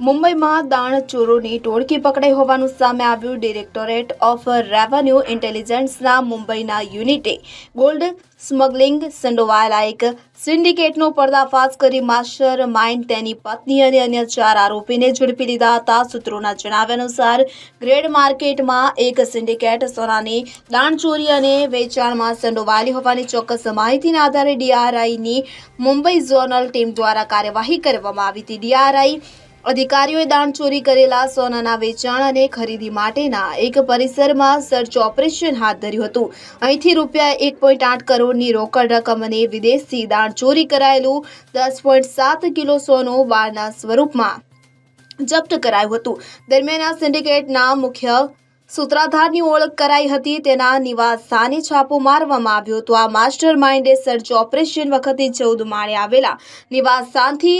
મુંબઈમાં દાણ ચોરોની ટોળકી પકડાઈ હોવાનું સામે આવ્યું ડિરેક્ટોરેટ ઓફ રેવન્યુ ઇન્ટેલિજન્સના મુંબઈના યુનિટે. ગોલ્ડ સ્મગલિંગ સંડોવાયેલા એક સિન્ડિકેટનો પર્દાફાશ કરી માસ્ટર માઇન્ડ તેની પત્ની અને અન્ય ચાર આરોપીને ઝડપી લીધા હતા. સૂત્રોના જણાવ્યા અનુસાર, ગ્રેડ માર્કેટમાં એક સિન્ડિકેટ સોનાની દાણચોરી અને વેચાણમાં સંડોવાયેલી હોવાની ચોક્કસ માહિતીના આધારે ડીઆરઆઈની મુંબઈ ઝોનલ ટીમ દ્વારા કાર્યવાહી કરવામાં આવી હતી. ડીઆરઆઈ અધિકારીઓએ દાણચોરી કરેલા સોનાના વેચાણ અને ખરીદી માટેના એક પરિસરમાં સર્ચ ઓપરેશન હાથ ધર્યું હતું. અહીંથી રૂપિયા એક પોઈન્ટ આઠ કરોડની રોકડ રકમ અને વિદેશથી દાણચોરી કરાયેલું દસ પોઈન્ટ સાત કિલો સોનું વારના સ્વરૂપમાં જપ્ત કરાયું હતું. દરમિયાન આ સિન્ડિકેટના મુખ્ય સૂત્રાધારની ઓળખ કરાઈ હતી. તેના નિવાસ સ્થાને છાપો મારવામાં આવ્યો હતો. આ માસ્ટર માઇન્ડે સર્ચ ઓપરેશન વખતે ચૌદ માળે આવેલા નિવાસ સ્થાનથી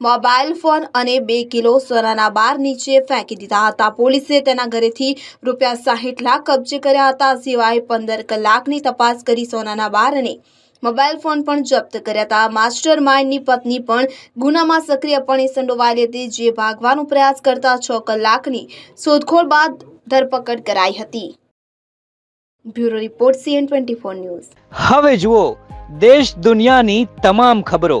મોબાઈલ ફોન અને બે કિલો સોનાના બાર નીચે ફેંકી દીધા હતા. પોલીસે તેના ઘરેથી રૂપિયા સાહીઠ લાખ કબજે કર્યા હતા સિવાય પંદર કલાકની તપાસ કરી સોનાના બાર અને મોબાઈલ ફોન પણ જપ્ત કર્યા હતા. માસ્ટર માઇન્ડની પત્ની પણ ગુનામાં સક્રિયપણે સંડોવાયેલી હતી જે ભાગવાનો પ્રયાસ કરતા છ કલાકની શોધખોળ બાદ ધરપકડ કરાઈ હતી. Bureau report CN twenty news. હવે જુઓ, દેશ દુનિયાની તમામ ખબરો